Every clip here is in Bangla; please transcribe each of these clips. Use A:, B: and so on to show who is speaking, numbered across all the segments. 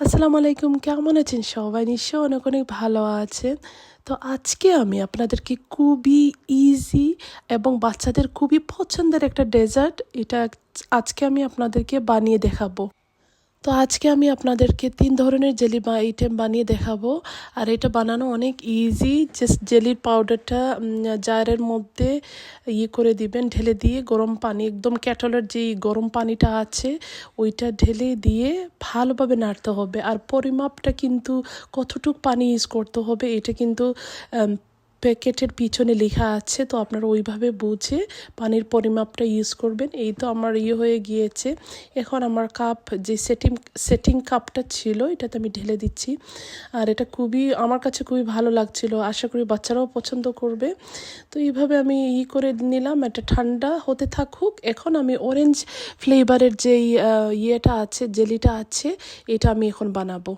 A: আসসালামু আলাইকুম কেমন আছেন সবাই? নিশ্চয় অনেক অনেক ভালো আছেন। তো আজকে আমি আপনাদেরকে খুবই ইজি এবং বাচ্চাদের খুবই পছন্দের একটা ডেজার্ট এটা আজকে আমি আপনাদেরকে বানিয়ে দেখাবো। তো আজকে আমি আপনাদেরকে তিন ধরনের জেলি বা আইটেম বানিয়ে দেখাবো। আর এটা বানানো অনেক ইজি জাস্ট জেলির পাউডারটা জারের মধ্যে ইয়ে করে দিবেন, ঢেলে দিয়ে গরম পানি, একদম ক্যাটলের যেই গরম পানিটা আছে, ওইটা ঢেলে দিয়ে ভালোভাবে নাড়তে হবে। আর পরিমাপটা কিন্তু কতটুক পানি ইউজ করতে হবে, এটা কিন্তু প্যাকেটের পিছনে লেখা আছে, তো আপনারা ওইভাবে বুঝে পানির পরিমাপটা ইউজ করবেন। এই তো আমার ইয়ে হয়ে গিয়েছে। এখন আমার কাপ যে সেটিং সেটিং কাপটা ছিল, এটাতে আমি ঢেলে দিচ্ছি। আর এটা খুবই, আমার কাছে খুবই ভালো লাগছিল। আশা করি বাচ্চারাও পছন্দ করবে। তো এইভাবে আমি ই করে নিলাম। এটা ঠান্ডা হতে থাকুক। এখন আমি অরেঞ্জ ফ্লেভারের যেই ইয়েটা আছে জেলিটা আছে, এটা আমি এখন বানাবো।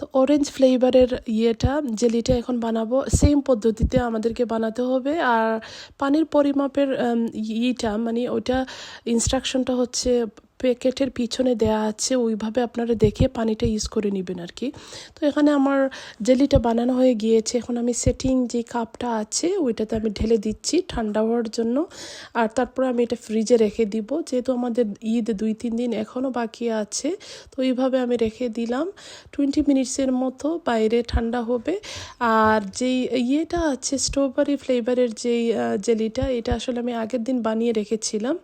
A: তো অরেঞ্জ ফ্লেভারের ইয়েটা জেলিটা এখন বানাবো। সেম পদ্ধতিতে আমাদেরকে বানাতে হবে। আর পানির পরিমাপের ইটা মানে ওইটা ইনস্ট্রাকশনটা হচ্ছে প্যাকেটের পিছনে দেয়া আছে, ওইভাবে আপনারা দেখে পানিটা ইউজ করে নেবেন আর কি তো এখানে আমার জেলিটা বানানো হয়ে গিয়েছে। এখন আমি সেটিং যে কাপটা আছে, ওইটাতে আমি ঢেলে দিচ্ছি ঠান্ডা হওয়ার জন্য। আর তারপরে আমি এটা ফ্রিজে রেখে দিব। যেহেতু আমাদের ঈদ দুই, তিন দিন এখনও বাকি আছে, তো এইভাবে আমি রেখে দিলাম। টোয়েন্টি মিনিটসের মতো বাইরে ঠান্ডা হবে। আর যেই ইয়েটা আছে স্ট্রবেরি ফ্লেভারের যেই জেলিটা, এটা আসলে আমি আগের দিন বানিয়ে রেখেছিলাম।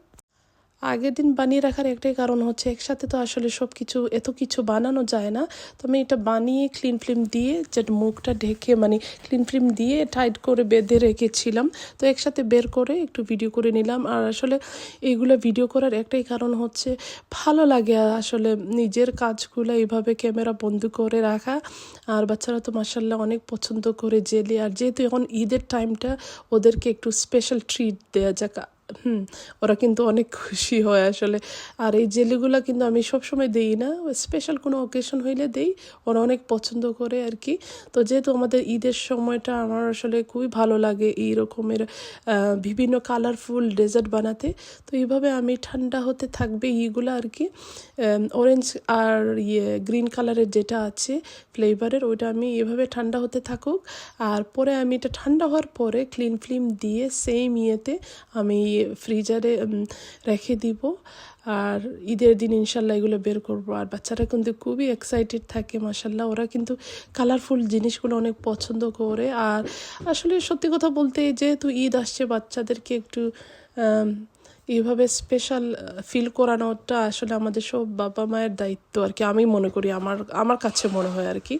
A: আগের দিন বানিয়ে রাখার একটাই কারণ হচ্ছে একসাথে তো আসলে সব কিছু এত কিছু বানানো যায় না। তো আমি এটা বানিয়ে ক্লিন ফিল্ম দিয়ে যেটা মুখটা ঢেকে মানে ক্লিন ফিল্ম দিয়ে টাইট করে বেঁধে রেখেছিলাম। তো একসাথে বের করে একটু ভিডিও করে নিলাম। আর আসলে এইগুলো ভিডিও করার একটাই কারণ হচ্ছে ভালো লাগে আসলে নিজের কাজগুলো এইভাবে ক্যামেরা বন্ধ করে রাখা। আর বাচ্চারা তো মাসাল্লাহ অনেক পছন্দ করে জেলে। আর যেহেতু এখন ঈদের টাইমটা ওদেরকে একটু স্পেশাল ট্রিট দেওয়া যাক। হুম, ওরা কিন্তু অনেক খুশি হয় আসলে। আর এই জেলিগুলো কিন্তু আমি সবসময় দিই না স্পেশাল কোনো অকেশন হইলে দেই, ওরা অনেক পছন্দ করে আর কি। তো যেহেতু আমাদের ঈদের সময়টা আমার আসলে খুবই ভালো লাগে এই রকমের বিভিন্ন কালারফুল ডেজার্ট বানাতে, তো এইভাবে আমি ঠান্ডা হতে থাকবে ইগুলো আর কি। অরেঞ্জ আর ইয়ে গ্রিন কালারের যেটা আছে ফ্লেভারের ওইটা আমি এভাবে ঠান্ডা হতে থাকুক। আর পরে আমি এটা ঠান্ডা হওয়ার পরে ক্লিন ফ্লিম দিয়ে সেম ইয়েতে আমি ফ্রিজারে রেখে দিব। আর ঈদের দিন ইনশাল্লাহ এগুলো বের করব। আর বাচ্চারা কিন্তু খুবই এক্সাইটেড থাকে মাসাল্লাহ ওরা কিন্তু কালারফুল জিনিসগুলো অনেক পছন্দ করে। আর আসলে সত্যি কথা বলতে যেহেতু ঈদ আসছে, বাচ্চাদেরকে একটু এইভাবে স্পেশাল ফিল করানোটা আসলে আমাদের সব বাবা মায়ের দায়িত্ব আর কি। আমি মনে করি আমার আমার কাছে মনে হয় আর কি।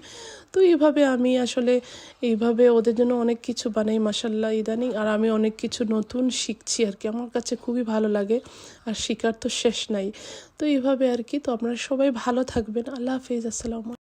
A: তো এইভাবে আমি আসলে এইভাবে ওদের জন্য অনেক কিছু বানাই মাসাল্লাহ ইদানিং। আর আমি অনেক কিছু নতুন শিখছি আর কি। আমার কাছে খুবই ভালো লাগে। আর শিকার তো শেষ নাই। তো এইভাবে আর কি। তো আপনারা সবাই ভালো থাকবেন। আল্লাহ হাফিজ। আসসালাম